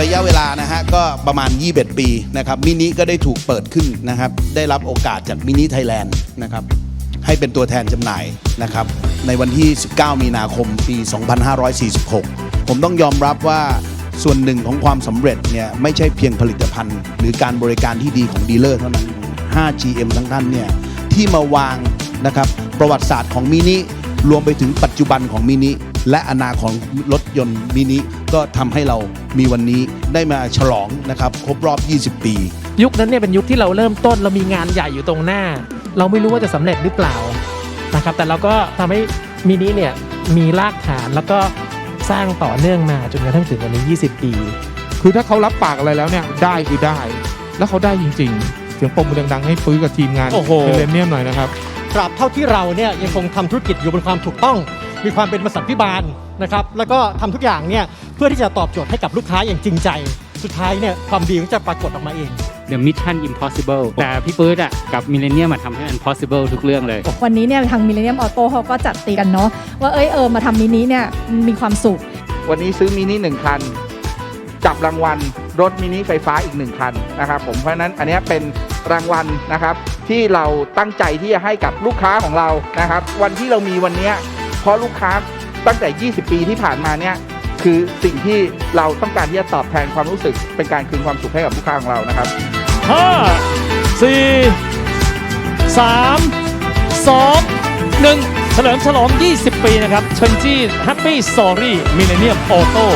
ระยะเวลานะฮะก็ประมาณ 21 ปีนะครับมินิก็ได้ถูกเปิดขึ้นนะครับได้รับโอกาสจากมินิไทยแลนด์นะครับให้เป็นตัวแทนจำหน่ายนะครับในวันที่ 19 มีนาคมปี 2546 ผมต้องยอมรับว่าส่วนหนึ่งของความสำเร็จเนี่ยไม่ใช่เพียงผลิตภัณฑ์ หรือการบริการที่ดีของดีลเลอร์เท่านั้น 5GM ทั้งท่านเนี่ยที่มาวางนะครับประวัติศาสตร์ของมินิ รวมไปถึงปัจจุบันของมินิและอนาคตของรถยนต์มินิก็ทำให้เรามีวันนี้ได้มาฉลองนะครับครบรอบ 20 ปี ยุคนั้นเนี่ยเป็นยุคที่เราเริ่มต้นเรามีงานใหญ่อยู่ตรงหน้า เราไม่รู้ว่าจะสำเร็จหรือเปล่านะครับแต่เราก็ทำให้มินิเนี่ยมีรากฐานแล้วก็สร้างต่อเนื่องมาจนกระทั่งถึงวันนี้ 20 ปี คือถ้าเขารับปากอะไรแล้วเนี่ยได้คือได้ แล้วเขาได้จริงๆ เสียงปรบมือดังๆ ให้ปื้อกับทีมงานโอ้โห มิเลเนียมหน่อยนะครับ ตราบเท่าที่เราเนี่ยยังคงทำธุรกิจอยู่บนความถูกต้อง มีความเป็นบริษัทพิบาลนะครับแล้วก็ทำทุกอย่างเนี่ยเพื่อที่จะตอบโจทย์ให้กับลูกค้าอย่างจริงใจ สุดท้ายเนี่ยความดีก็จะปรากฏออกมาเอง The Mission Impossible แต่พี่ปื๊ดอะกับมิเลเนียมมาทำให้มัน possible ทุกเรื่องเลย วันนี้เนี่ยทาง Millennium Auto เขาก็จัดตีกันเนาะว่าเอ้ยเออมาทำมินิเนี่ยมีความสุข วันนี้ซื้อมินิหนึ่งคันจับรางวัลรถมินิไฟฟ้าอีกหนึ่งคันนะครับผมเพราะฉะนั้นอันเนี้ยเป็นรางวัลนะครับ ที่เราตั้งใจที่จะให้กับลูกค้าของเรานะครับ วันที่เรามีวันนี้เพราะลูกค้าตั้งแต่ 20 ปีที่ผ่านมาเนี่ยคือสิ่งที่เราต้องการที่จะตอบแทนความรู้สึก เป็นการคืนความสุขให้กับลูกค้าของเรานะครับห้าสี่สามสองหนึ่งเฉลิมฉลอง 20 ปีนะครับ 20 Happy Story Millennium Auto